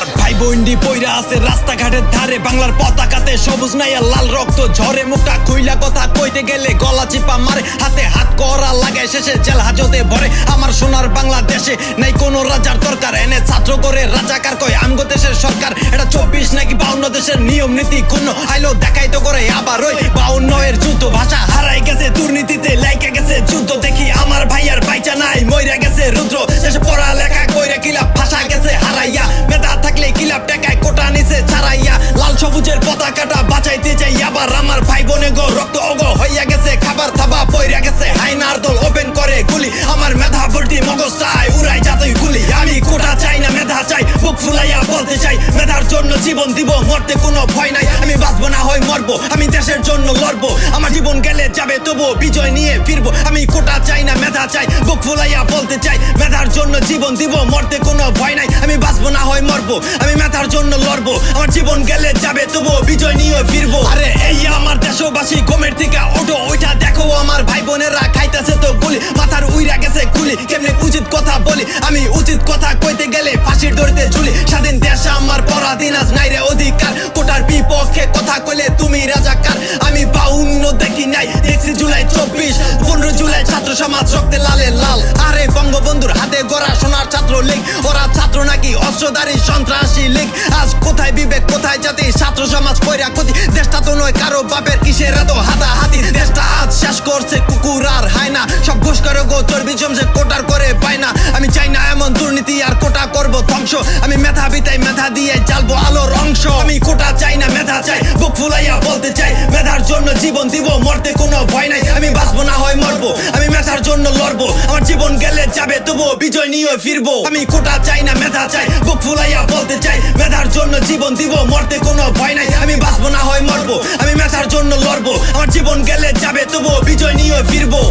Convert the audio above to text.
আমার ভাই বন্ডি পইরা আছে রাস্তাঘাটের ধারে। বাংলার পতাকাতে সবুজ নাই লাল রক্ত। ঝরে মুখটা খুইলা কথা কইতে গেলে গলা চিপা মারে। হাতে হাত করা লাগে, শেষে জেল হাজতে ভরে। আমার সোনার বাংলাদেশে নাই কোনো রাজার দরকার। এনে ছাত্র করে রাজাকার কয়, আমগো দেশের সরকার। এটা চব্বিশ নাকি বাউন্ন দেশের নিয়ম নীতি কোন আইলো দেখাই তো করে আবার ওই বাউন্ন এর যুদ্ধ ভাষা হারাই গেছে, দুর্নীতিতে লাইকা গেছে। যুদ্ধ দেখি আমার ভাইয়ার বাইচা নাই, মইরা গেছে রুদ্র। শেষে পড়ালেখা সবুজের পতাকাটা বাঁচাইতে যাই আবার আমার ভাই বোনে গো, রক্ত অগ হইয়া গেছে, খাবার থাবা পইরা গেছে। হাইনার দল ওপেন করে গুলি, আমার মেধা ভর্তি মগজটায় উড়াই যাতই গুলি। আমি কোটা চাই না, মেধা চাই, বুক ফুলাইয়া বলতে চাই, মেধার জন্য জীবন দিব, মরতে কোনো ভয় নাই। আমি বাঁচবো না হয় মরবো, আমি দেশের জন্য লড়বো। আমার জীবন গেলে যাবে তবু বিজয় নিয়ে ফিরবো। আমি কোটা চাই না, মেধা চাই, বুক ফুলাইয়া বলতে চাই জন্য জীবন দিব, মরতে কোনো ভয় নাই। আমি বাঁচবো, না হয় মরবো। আমি মাথার জন্য লড়বো। আমার জীবন গেলে যাবে তবু বিজয় নিয়ে ফিরবো। আরে এই আমার দেশবাসী ঘুমের থেকে ওঠো। ফাঁসির দড়িতে ঝুলি। স্বাধীন দেশ আমার পরাধীন, আজ নাই রে অধিকার। কোটার বিপক্ষে কথা কইলে তুমি রাজাকার। আমি বাউন্ন দেখি নাই দেখছি জুলাই চব্বিশ, পনেরো জুলাই ছাত্র সমাজ রক্তে লালে লাল। আরে বঙ্গবন্ধুর হাতে গড়া সোনার ছাত্র লীগ ওরা ছাত্র নাকি অস্ত্রধারী সন্ত্রাসী লীগ? আজ কোথায় বিবেক, কোথায় জাতি? ছাত্র সমাজ পয়রা ক্ষতি। দেশটা তো নয়, কারও বাপের কিসের এত হাতা হাতি দেশটা আজ শেষ করছে কুকুর আর হায়না। সব ঘুষ করে গো, চর্বি জমছে ধ্বংস আমি মেধাবী তাই মেধা দিয়ে চালবো আলোর অংশ। আমি কোটা চাই না, মেধা চাই। বুক ফুলাইয়া বলতে চাই, মেধার জন্য জীবন দিব, মরতে কোনো ভয় নাই। আমি বাঁচবো না হয় মরবো, আমি মেধার জন্য লড়বো। আমার জীবন গেলে যাবে তবু বিজয় নিয়ে ফিরবো। আমি কোটা চাই না, মেধা চাই। বুক ফুলাইয়া বলতে চাই, মেধার জন্য জীবন দিব, মরতে কোনো ভয় নাই। আমি বাঁচবো না হয় মরবো, আমি মেধার জন্য লড়বো। আমার জীবন গেলে যাবে তবু বিজয় নিয়ে ফিরবো।